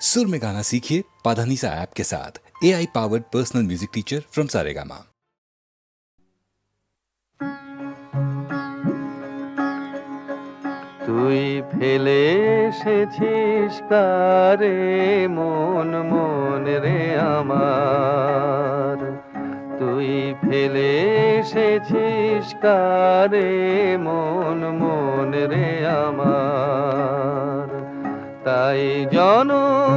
सुर में गाना सीखिए पाधानीसा ऐप के साथ A I powered personal music teacher from Saregama তুই ফেলে এসেছিস কারে মন মন রে আমার তুই ফেলে এসেছিস কারে মন মন রে আমার তাই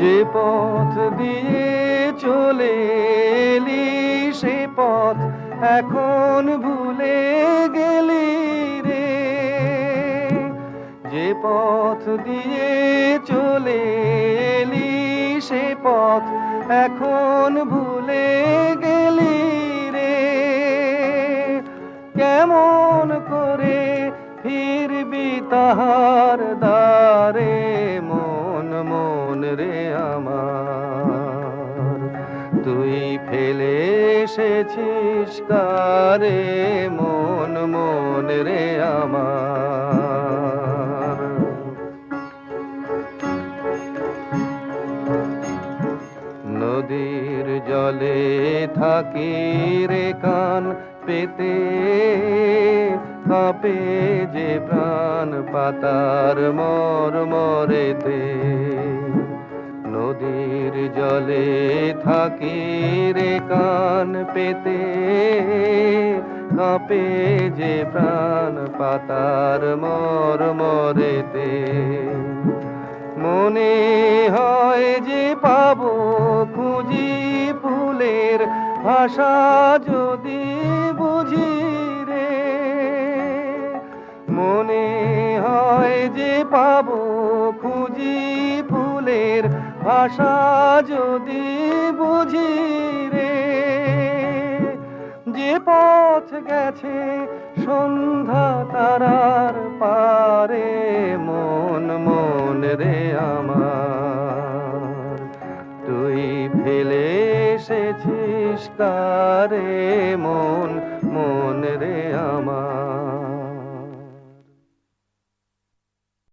যে পথ দিয়ে চলে এলি, সে পথ এখন ভুলে গেলি রে। যে পথ দিয়ে চলে এলি, সে পথ এখন ভুলে গেলি রে। কেমন করে ফিরবি তাহার দ্বারে তুই ফেলে এসেছিস কারে মন মন রে আমার? নদীর জলে থাকি রে কান পেতে, কাঁপে যে প্রাণ পাতার মর মরেতে নদীর জলে থাকি রে কান পেতে। কাঁপে যে প্রাণ পাতার মর মরেতে। মনে হয় যে পাবো খুঁজি ফুলের ভাষা যদি বুঝি রে। মনে হয় যে পাবো ভাষা যদি বুঝি রে, যে পথ গেছে সন্ধ্যা তারার পারে, মন মন রে আমার। তুই ফেলে এসেছিস কারে মন